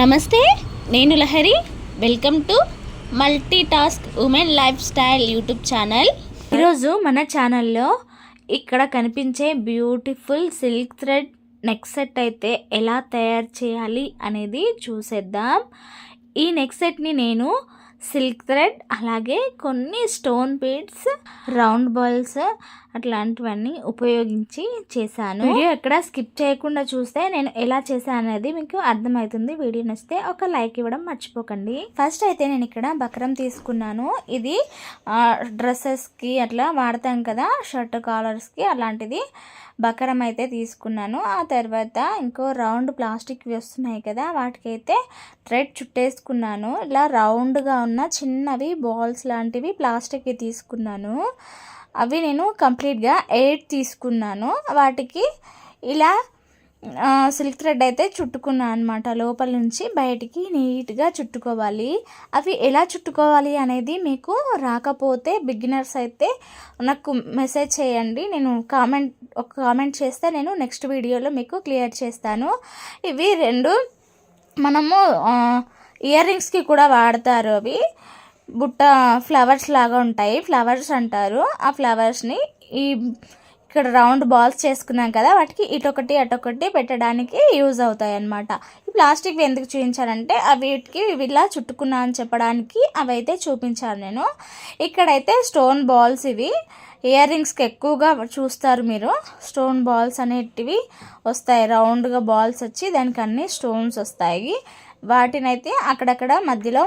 నమస్తే నేను Lahari. Welcome to multi task women life style YouTube channel. ఈరోజు మన ఛానల్లో ఇక్కడ కనిపించే beautiful silk thread neck set అయితే ఎలా తయారు చేయాలి అనేది చూసేద్దాం. ఈ నెక్ సెట్ని నేను సిల్క్ థ్రెడ్ అలాగే కొన్ని స్టోన్ బీడ్స్ రౌండ్ బాల్స్ అట్లాంటివన్నీ ఉపయోగించి చేశాను. వీడియో ఎక్కడ స్కిప్ చేయకుండా చూస్తే నేను ఎలా చేశాను అనేది మీకు అర్థమవుతుంది. వీడియో నచ్చితే ఒక లైక్ ఇవ్వడం మర్చిపోకండి. ఫస్ట్ అయితే నేను ఇక్కడ బక్రం తీసుకున్నాను. ఇది డ్రెస్సెస్కి అట్లా వాడతాం కదా షర్ట్ కాలర్స్కి అలాంటిది బకరం అయితే తీసుకున్నాను. ఆ తర్వాత ఇంకో రౌండ్ ప్లాస్టిక్ వస్తున్నాయి కదా వాటికైతే థ్రెడ్ చుట్టేసుకున్నాను. ఇలా రౌండ్గా ఉన్న చిన్నవి బాల్స్ లాంటివి ప్లాస్టిక్ తీసుకున్నాను. అవి నేను కంప్లీట్గా ఎయిట్ తీసుకున్నాను. వాటికి ఇలా సిల్క్ థ్రెడ్ అయితే చుట్టుకున్నాను అనమాట లోపల నుంచి బయటికి నీట్గా చుట్టుకోవాలి. అవి ఎలా చుట్టుకోవాలి అనేది మీకు రాకపోతే బిగినర్స్ అయితే నాకు మెసేజ్ చేయండి. నేను కామెంట్ ఒక కామెంట్ చేస్తే నేను నెక్స్ట్ వీడియోలో మీకు క్లియర్ చేస్తాను. ఇవి రెండు మనము ఇయర్ రింగ్స్కి కూడా వాడతారు అవి. బుట్ట ఫ్లవర్స్ లాగా ఉంటాయి. ఫ్లవర్స్ అంటారు. ఆ ఫ్లవర్స్ని ఈ ఇక్కడ రౌండ్ బాల్స్ చేసుకున్నాం కదా వాటికి ఇటొకటి అటొకటి పెట్టడానికి యూజ్ అవుతాయి అన్నమాట. ఈ ప్లాస్టిక్ ఎందుకు చూపించానంటే వీటికి ఇలా చుట్టుకున్నా అని చెప్పడానికి అవి అయితే చూపించాను నేను. ఇక్కడైతే స్టోన్ బాల్స్ ఇవి ఇయర్ రింగ్స్కి ఎక్కువగా చూస్తారు మీరు. స్టోన్ బాల్స్ అనేటివి వస్తాయి. రౌండ్గా బాల్స్ వచ్చి దానికి అన్ని స్టోన్స్ వస్తాయి. వాటినైతే అక్కడక్కడ మధ్యలో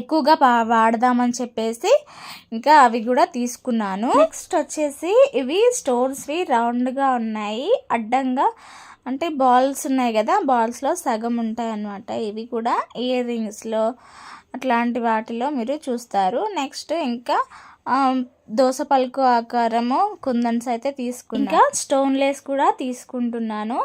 ఎక్కువగా వాడదామని చెప్పేసి ఇంకా అవి కూడా తీసుకున్నాను. నెక్స్ట్ వచ్చేసి ఇవి స్టోన్స్వి రౌండ్గా ఉన్నాయి. అడ్డంగా అంటే బాల్స్ ఉన్నాయి కదా బాల్స్లో సగం ఉంటాయి అన్నమాట. ఇవి కూడా ఇయర్ రింగ్స్లో అట్లాంటి వాటిలో మీరు చూస్తారు. నెక్స్ట్ ఇంకా దోస పలుకు ఆకారము కుందన్స్ అయితే తీసుకున్నా. స్టోన్లెస్ కూడా తీసుకుంటున్నాను.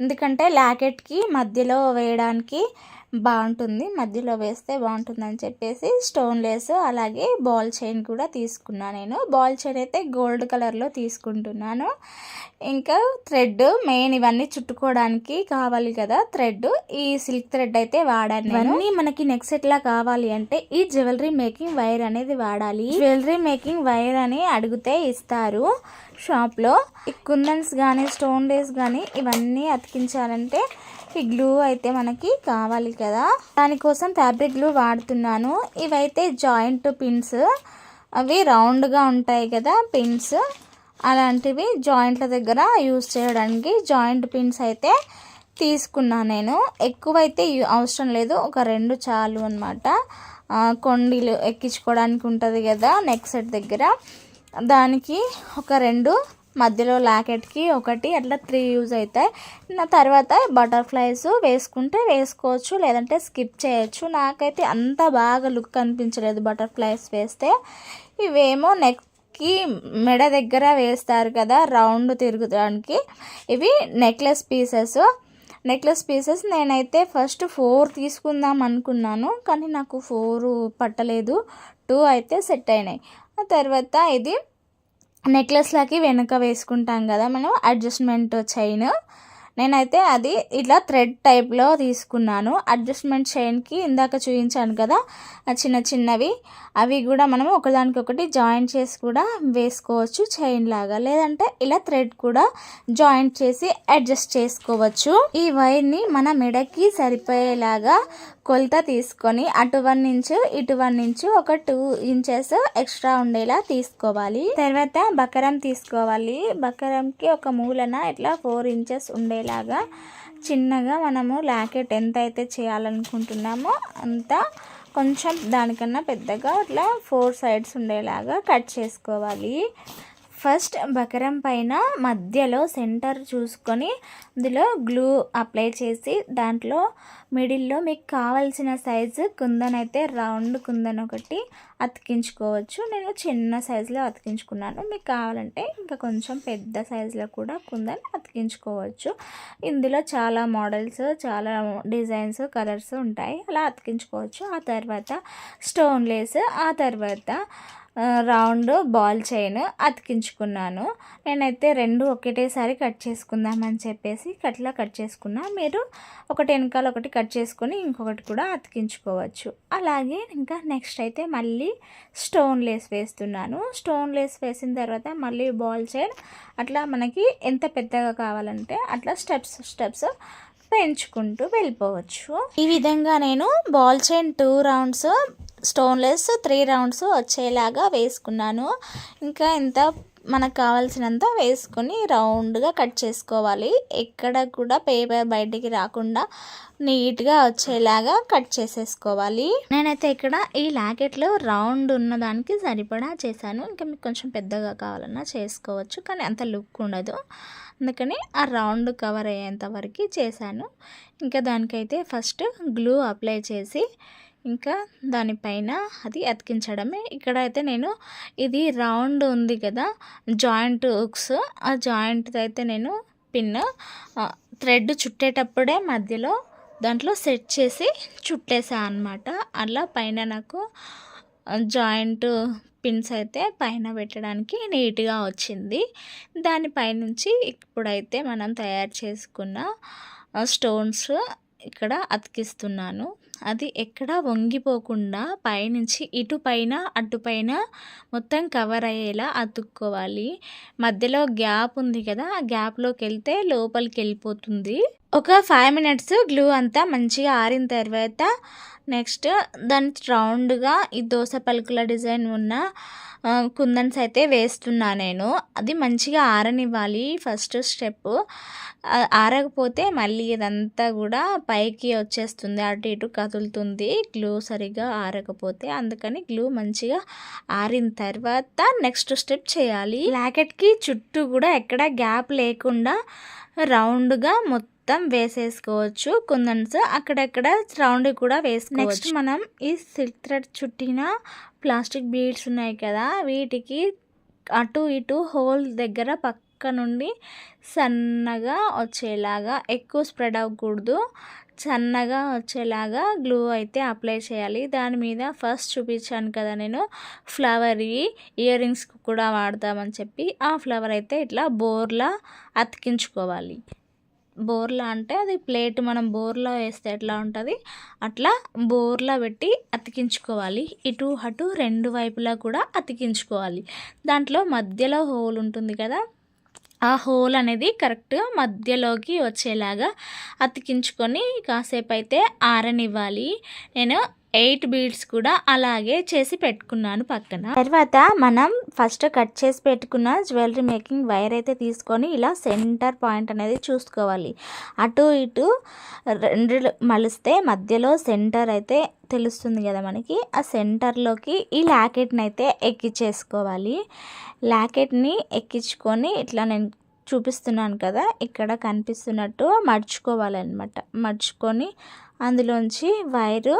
ఎందుకంటే లాకెట్కి మధ్యలో వేయడానికి బాగుంటుంది. మధ్యలో వేస్తే బాగుంటుంది అని చెప్పేసి స్టోన్ లేస్ అలాగే బాల్ చైన్ కూడా తీసుకున్నా నేను. బాల్ చైన్ అయితే గోల్డ్ కలర్లో తీసుకుంటున్నాను. ఇంకా థ్రెడ్ మెయిన్ ఇవన్నీ చుట్టుకోవడానికి కావాలి కదా థ్రెడ్. ఈ సిల్క్ థ్రెడ్ అయితే వాడాను ఇవన్నీ మనకి నెక్స్ట్ ఎట్లా కావాలి అంటే ఈ జ్యువెలరీ మేకింగ్ వైర్ అనేది వాడాలి. జ్యువెలరీ మేకింగ్ వైర్ అని అడిగితే ఇస్తారు షాప్లో. ఈ కుందన్స్ కానీ స్టోన్ లేస్ కానీ ఇవన్నీ అతికించాలంటే ఈ గ్లూ అయితే మనకి కావాలి కదా. దానికోసం ఫ్యాబ్రిక్ గ్లూ వాడుతున్నాను. ఇవైతే జాయింట్ పిన్స్. అవి రౌండ్గా ఉంటాయి కదా పిన్స్. అలాంటివి జాయింట్ల దగ్గర యూస్ చేయడానికి జాయింట్ పిన్స్ అయితే తీసుకున్నాను నేను. ఎక్కువైతే అవసరం లేదు. ఒక రెండు చాలు అనమాట కొండీలు ఎక్కించుకోవడానికి ఉంటుంది కదా నెక్ సెట్ దగ్గర. దానికి ఒక రెండు మధ్యలో లాకెట్కి ఒకటి అట్లా త్రీ యూజ్ అవుతాయి. నా తర్వాత బటర్ఫ్లైస్ వేసుకుంటే వేసుకోవచ్చు లేదంటే స్కిప్ చేయొచ్చు. నాకైతే అంత బాగా లుక్ అనిపించలేదు బటర్ఫ్లైస్ వేస్తే. ఇవేమో నెక్కి మెడ దగ్గర వేస్తారు కదా రౌండ్ తిరగడానికి. ఇవి నెక్లెస్ పీసెస్. నెక్లెస్ పీసెస్ నేనైతే ఫస్ట్ ఫోర్ తీసుకుందాం అనుకున్నాను కానీ నాకు ఫోర్ పట్టలేదు. టూ అయితే సెట్ అయినాయి. ఆ తర్వాత ఇది నెక్లెస్లకి వెనుక వేసుకుంటాం కదా మనం అడ్జస్ట్మెంట్ చైన్. నేనైతే అది ఇట్లా థ్రెడ్ టైప్లో తీసుకున్నాను. అడ్జస్ట్మెంట్ చైన్కి ఇందాక చూపించాను కదా చిన్న చిన్నవి. అవి కూడా మనం ఒకదానికొకటి జాయింట్ చేసి కూడా వేసుకోవచ్చు చైన్ లాగా. లేదంటే ఇలా థ్రెడ్ కూడా జాయింట్ చేసి అడ్జస్ట్ చేసుకోవచ్చు. ఈ వైర్ని మన మెడకి సరిపోయేలాగా కొలత తీసుకొని అటు వన్ ఇంచు ఇటు వన్ ఇంచు ఒక టూ ఇంచెస్ ఎక్స్ట్రా ఉండేలా తీసుకోవాలి. తర్వాత బకరం తీసుకోవాలి. బకరంకి ఒక మూలన ఇట్లా ఫోర్ ఇంచెస్ ఉండే ఉండేలాగా చిన్నగా మనము లాకెట్ ఎంత అయితే చేయాలనుకుంటున్నామో అంత కొంచెం దానికన్నా పెద్దగా అట్లా ఫోర్ సైడ్స్ ఉండేలాగా కట్ చేసుకోవాలి. ఫస్ట్ బకరం పైన మధ్యలో సెంటర్ చూసుకొని అందులో గ్లూ అప్లై చేసి దాంట్లో మిడిల్లో మీకు కావాల్సిన సైజు కుందన్ అయితే రౌండ్ కుందన్ ఒకటి అతికించుకోవచ్చు. నేను చిన్న సైజులో అతికించుకున్నాను. మీకు కావాలంటే ఇంకా కొంచెం పెద్ద సైజులో కూడా కుందన్ అతికించుకోవచ్చు. ఇందులో చాలా మోడల్స్ చాలా డిజైన్స్ కలర్స్ ఉంటాయి. అలా అతికించుకోవచ్చు. ఆ తర్వాత స్టోన్ లేస్ ఆ తర్వాత రౌండ్ బాల్ చైన్ అతికించుకున్నాను. నేనైతే రెండు ఒకటేసారి కట్ చేసుకుందామని చెప్పేసి కట్లా కట్ చేసుకున్నా. మీరు ఒకటి వెనకాల ఒకటి కట్ చేసుకొని ఇంకొకటి కూడా అతికించుకోవచ్చు. అలాగే ఇంకా నెక్స్ట్ అయితే మళ్ళీ స్టోన్ లేస్ వేస్తున్నాను. స్టోన్ లేస్ వేసిన తర్వాత మళ్ళీ బాల్ చైన్ అట్లా మనకి ఎంత పెద్దగా కావాలంటే అట్లా స్టెప్స్ స్టెప్స్ పెంచుకుంటూ వెళ్ళిపోవచ్చు. ఈ విధంగా నేను ball chain two rounds stone lace three rounds వచ్చేలాగా వేసుకున్నాను. ఇంకా ఇంత మనకు కావాల్సినంత వేసుకొని రౌండ్గా కట్ చేసుకోవాలి. ఎక్కడ కూడా పేపర్ బయటికి రాకుండా నీట్గా వచ్చేలాగా కట్ చేసేసుకోవాలి. నేనైతే ఇక్కడ ఈ లాకెట్లో రౌండ్ ఉన్నదానికి సరిపడా చేశాను. ఇంకా మీకు కొంచెం పెద్దగా కావాలన్నా చేసుకోవచ్చు కానీ అంత లుక్ ఉండదు. అందుకని ఆ రౌండ్ కవర్ అయ్యేంత వరకు చేశాను. ఇంకా దానికైతే ఫస్ట్ గ్లూ అప్లై చేసి ఇంకా దానిపైన అది అతికించడమే. ఇక్కడ అయితే నేను ఇది రౌండ్ ఉంది కదా జాయింట్ హుక్స్. ఆ జాయింట్ అయితే నేను పిన్ థ్రెడ్ చుట్టేటప్పుడే మధ్యలో దాంట్లో సెట్ చేసి చుట్టేసా అనమాట అలా పైన నాకు జాయింట్ పిన్స్ అయితే పైన పెట్టడానికి నీట్గా వచ్చింది. దానిపైనుంచి ఇప్పుడైతే మనం తయారు చేసుకున్న స్టోన్స్ ఇక్కడ అతికిస్తున్నాను. అది ఎక్కడ వంగిపోకుండా పైనుంచి ఇటు పైన అటు పైన మొత్తం కవర్ అయ్యేలా అతుక్కోవాలి. మధ్యలో గ్యాప్ ఉంది కదా ఆ గ్యాప్లోకి వెళ్తే లోపలికి వెళ్ళిపోతుంది ఒక ఫైవ్ మినిట్స్ గ్లూ అంతా మంచిగా ఆరిన తర్వాత నెక్స్ట్ దాని రౌండ్గా ఈ దోశ పలుకుల డిజైన్ ఉన్న కుందన్స్ అయితే వేస్తున్నా నేను. అది మంచిగా ఆరనివ్వాలి ఫస్ట్ స్టెప్ ఆరకపోతే మళ్ళీ ఇదంతా కూడా పైకి వచ్చేస్తుంది అటు ఇటు కదులుతుంది. గ్లూ సరిగా ఆరకపోతే అందుకని గ్లూ మంచిగా ఆరిన తర్వాత నెక్స్ట్ స్టెప్ చేయాలి. లాకెట్కి చుట్టూ కూడా ఎక్కడ గ్యాప్ లేకుండా రౌండ్గా మొత్తం మొత్తం వేసేసుకోవచ్చు. కుందన్స్ అక్కడక్కడ రౌండ్ కూడా వేసుకోవచ్చు. నెక్స్ట్ మనం ఈ సిల్క్ థ్రెడ్ చుట్టిన ప్లాస్టిక్ బీడ్స్ ఉన్నాయి కదా వీటికి అటు ఇటు హోల్ దగ్గర పక్క నుండి సన్నగా వచ్చేలాగా ఎక్కువ స్ప్రెడ్ అవ్వకూడదు. సన్నగా వచ్చేలాగా గ్లూ అయితే అప్లై చేయాలి. దాని మీద ఫస్ట్ చూపించాను కదా నేను ఫ్లవర్వి ఇయర్ రింగ్స్ కూడా వాడతామని చెప్పి. ఆ ఫ్లవర్ అయితే ఇట్లా బోర్లా అతికించుకోవాలి. బోర్లా అంటే అది ప్లేట్ మనం బోర్లో వేస్తే ఎట్లా ఉంటుంది? అట్లా బోర్లా పెట్టి అతికించుకోవాలి. ఇటు అటు రెండు వైపులా కూడా అతికించుకోవాలి. దాంట్లో మధ్యలో హోల్ ఉంటుంది కదా? ఆ హోల్ అనేది కరెక్ట్గా మధ్యలోకి వచ్చేలాగా అతికించుకొని కాసేపు అయితే ఆరనివ్వాలి. నేను ఎయిట్ బీడ్స్ కూడా అలాగే చేసి పెట్టుకున్నాను పక్కన. తర్వాత మనం ఫస్ట్ కట్ చేసి పెట్టుకున్న జ్యువెలరీ మేకింగ్ వైర్ అయితే తీసుకొని ఇలా సెంటర్ పాయింట్ అనేది చూసుకోవాలి. అటు ఇటు రెండు మలిస్తే మధ్యలో సెంటర్ అయితే తెలుస్తుంది కదా మనకి. ఆ సెంటర్లోకి ఈ లాకెట్ని అయితే ఎక్కించేసుకోవాలి లాకెట్ని ఎక్కించుకొని ఇట్లా నేను చూపిస్తున్నాను కదా ఇక్కడ కనిపిస్తున్నట్టు మడుచుకోవాలన్నమాట మడుచుకొని అందులోంచి వైరు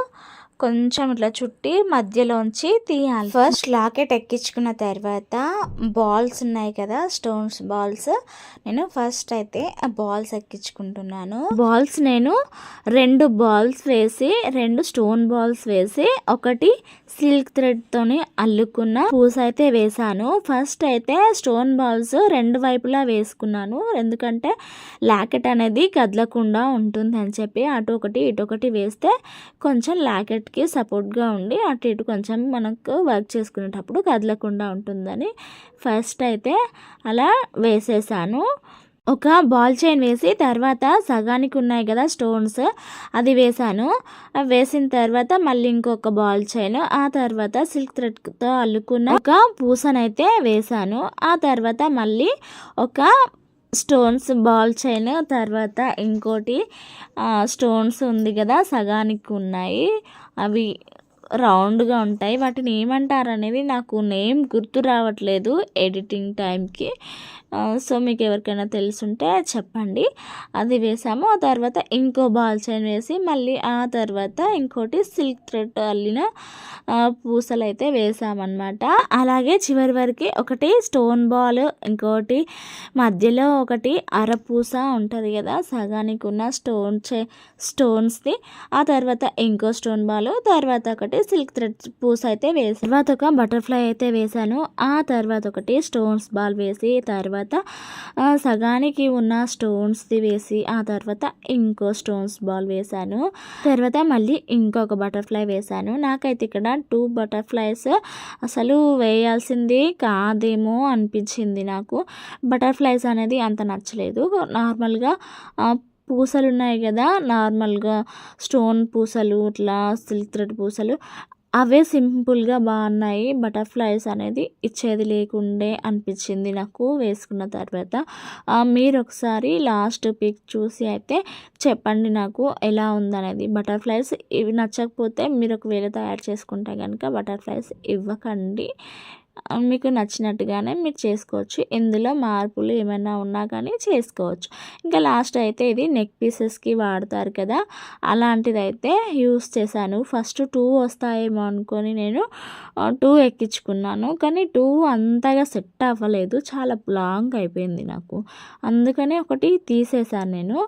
కొంచెం ఇట్లా చుట్టి మధ్యలోంచి తీయాలి. ఫస్ట్ లాకెట్ ఎక్కించుకున్న తర్వాత బాల్స్ ఉన్నాయి కదా స్టోన్స్ బాల్స్. నేను ఫస్ట్ అయితే ఆ బాల్స్ ఎక్కించుకుంటున్నాను. బాల్స్ నేను రెండు బాల్స్ వేసి రెండు స్టోన్ బాల్స్ వేసి ఒకటి సిల్క్ థ్రెడ్తోని అల్లుకున్న పూస అయితే వేసాను. ఫస్ట్ అయితే స్టోన్ బాల్స్ రెండు వైపులా వేసుకున్నాను. ఎందుకంటే లాకెట్ అనేది కదలకుండా ఉంటుంది అని చెప్పి అటు ఒకటి ఇటు ఒకటి వేస్తే కొంచెం లాకెట్ లాకెట్కి సపోర్ట్గా ఉండి అటు ఇటు కొంచెం మనకు వర్క్ చేసుకునేటప్పుడు కదలకుండా ఉంటుందని ఫస్ట్ అయితే అలా వేసేసాను. ఒక బాల్ చైన్ వేసి తర్వాత సగానికి ఉన్నాయి కదా స్టోన్స్ అది వేసాను. అవి వేసిన తర్వాత మళ్ళీ ఇంకొక బాల్ చైన్ ఆ తర్వాత సిల్క్ థ్రెడ్తో అల్లుకున్న ఒక పూసనైతే వేసాను. ఆ తర్వాత మళ్ళీ ఒక స్టోన్స్ బాల్ చైన్ తర్వాత ఇంకోటి స్టోన్స్ ఉంది కదా సగానికి ఉన్నాయి. అవి రౌండ్గా ఉంటాయి. వాటిని ఏమంటారు అనేది నాకు నేమ్ గుర్తు రావట్లేదు. ఎడిటింగ్ టైంకి సో మీకు ఎవరికైనా తెలుసుంటే చెప్పండి. అది వేసాము. ఆ తర్వాత ఇంకో బాల్ చైన్ వేసి మళ్ళీ ఆ తర్వాత ఇంకోటి సిల్క్ థ్రెడ్ అల్లిన పూసలు అయితే వేసామన్నమాట. అలాగే చివరి వరకు ఒకటి స్టోన్ బాల్ ఇంకోటి మధ్యలో ఒకటి అరపూస ఉంటుంది కదా సగానికి ఉన్న స్టోన్ చే స్టోన్స్ది. ఆ తర్వాత ఇంకో స్టోన్ బాల్ తర్వాత ఒకటి సిల్క్ థ్రెడ్ పూస అయితే వేసి. తర్వాత ఒక బటర్ఫ్లై అయితే వేసాను. ఆ తర్వాత ఒకటి స్టోన్స్ బాల్ వేసి తర్వాత తర్వాత సగానికి ఉన్న స్టోన్స్ది వేసి ఆ తర్వాత ఇంకో స్టోన్స్ బాల్ వేసాను తర్వాత మళ్ళీ ఇంకొక బటర్ఫ్లై వేసాను నాకైతే ఇక్కడ టూ బటర్ఫ్లైస్ అసలు వేయాల్సింది కాదేమో అనిపించింది నాకు. బటర్ఫ్లైస్ అనేది అంత నచ్చలేదు. నార్మల్గా పూసలు ఉన్నాయి కదా నార్మల్గా స్టోన్ పూసలు ఇట్లా సిల్క్ థ్రెడ్ పూసలు అవే సింపుల్గా బాగున్నాయి. బటర్ఫ్లైస్ అనేది ఇచ్చేది లేకుండే అనిపించింది నాకు వేసుకున్న తర్వాత. మీరు ఒకసారి లాస్ట్ పిక్ చూసి అయితే చెప్పండి నాకు ఎలా ఉందనేది. బటర్ఫ్లైస్ ఇవి నచ్చకపోతే మీరు ఒకవేళ తయారు చేసుకుంటే కనుక బటర్ఫ్లైస్ ఇవ్వకండి. మీకు నచ్చినట్టుగానే మీరు చేసుకోవచ్చు. ఇందులో మార్పులు ఏమైనా ఉన్నా కానీ చేసుకోవచ్చు. ఇంకా లాస్ట్ అయితే ఇది నెక్ పీసెస్కి వాడతారు కదా అలాంటిదైతే యూస్ చేశాను. ఫస్ట్ టూ వస్తాయేమో అనుకొని నేను టూ ఎక్కించుకున్నాను. కానీ టూ అంతగా సెట్ అవ్వలేదు. చాలా లాంగ్ అయిపోయింది నాకు. అందుకని ఒకటి తీసేసాను నేను.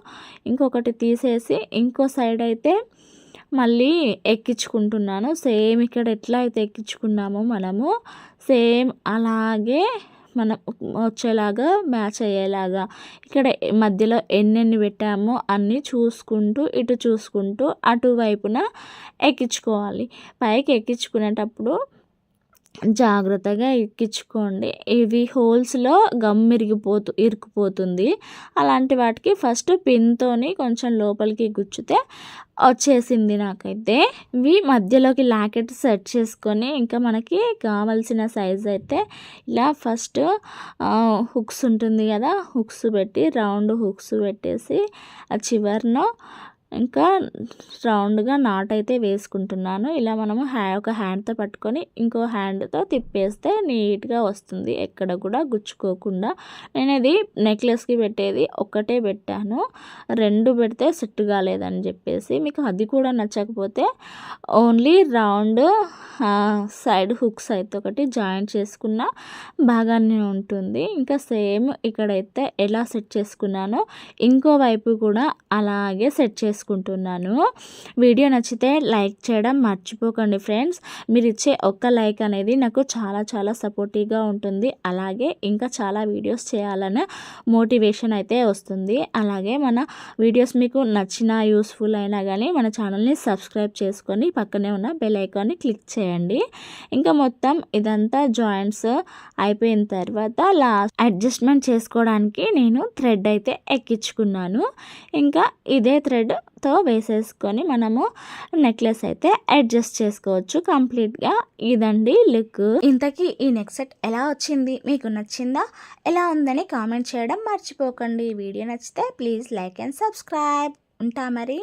ఇంకొకటి తీసేసి ఇంకో సైడ్ అయితే మళ్ళీ ఎక్కించుకుంటున్నాను. సేమ్ ఇక్కడ ఎట్లా అయితే ఎక్కించుకున్నామో మనము సేమ్ అలాగే మనం వచ్చేలాగా మ్యాచ్ అయ్యేలాగా ఇక్కడ మధ్యలో ఎన్నెన్ని పెట్టామో అన్నీ చూసుకుంటూ ఇటు చూసుకుంటూ అటువైపున ఎక్కించుకోవాలి. పైకి ఎక్కించుకునేటప్పుడు జాగ్రత్తగా ఎక్కించుకోండి. ఇవి హోల్స్లో గమ్ ఇరిగిపోతు ఇరుకుపోతుంది అలాంటి వాటికి ఫస్ట్ పిన్తోని కొంచెం లోపలికి గుచ్చితే వచ్చేసింది నాకైతే. ఇవి మధ్యలోకి లాకెట్ సెట్ చేసుకొని ఇంకా మనకి కావాల్సిన సైజ్ అయితే ఇలా ఫస్ట్ హుక్స్ ఉంటుంది కదా హుక్స్ పెట్టి రౌండ్ హుక్స్ పెట్టేసి ఆ చివరిన ఇంకా రౌండ్గా నాట్ అయితే వేసుకుంటున్నాను. ఇలా మనము హ్యా ఒక హ్యాండ్తో పట్టుకొని ఇంకో హ్యాండ్తో తిప్పేస్తే నీట్గా వస్తుంది. ఎక్కడ కూడా గుచ్చుకోకుండా. నేను ఇది నెక్లెస్కి పెట్టేది ఒక్కటే పెట్టాను. రెండు పెడితే సెట్ కాలేదని చెప్పేసి మీకు అది కూడా నచ్చకపోతే ఓన్లీ రౌండ్ సైడ్ హుక్స్ అయితే ఒకటి జాయింట్ చేసుకున్న బాగానే ఉంటుంది. ఇంకా సేమ్ ఇక్కడైతే ఎలా సెట్ చేసుకున్నానో ఇంకో వైపు కూడా అలాగే సెట్ చేసుకుంటున్నాను. వీడియో నచ్చితే లైక్ చేయడం మర్చిపోకండి ఫ్రెండ్స్. మీరు ఇచ్చే ఒక్క లైక్ అనేది నాకు చాలా చాలా సపోర్టివ్గా ఉంటుంది. అలాగే ఇంకా చాలా వీడియోస్ చేయాలని మోటివేషన్ అయితే వస్తుంది. అలాగే మన వీడియోస్ మీకు నచ్చిన యూస్ఫుల్ అయినా కానీ మన ఛానల్ని సబ్స్క్రైబ్ చేసుకొని పక్కనే ఉన్న బెల్ ఐకాన్ని క్లిక్ చేయండి. ఇంకా మొత్తం ఇదంతా జాయింట్స్ అయిపోయిన తర్వాత లాస్ట్ అడ్జస్ట్మెంట్ చేసుకోవడానికి నేను థ్రెడ్ అయితే ఎక్కించుకున్నాను. ఇంకా ఇదే థ్రెడ్ తో వేసేసుకొని మనము నెక్లెస్ అయితే అడ్జస్ట్ చేసుకోవచ్చు కంప్లీట్గా ఇదండి లుక్ ఇంతకీ ఈ నెక్ సెట్ ఎలా వచ్చింది? మీకు నచ్చిందా? ఎలా ఉందని కామెంట్ చేయడం మర్చిపోకండి. వీడియో నచ్చితే ప్లీజ్ లైక్ అండ్ సబ్స్క్రైబ్ ఉంటా మరి.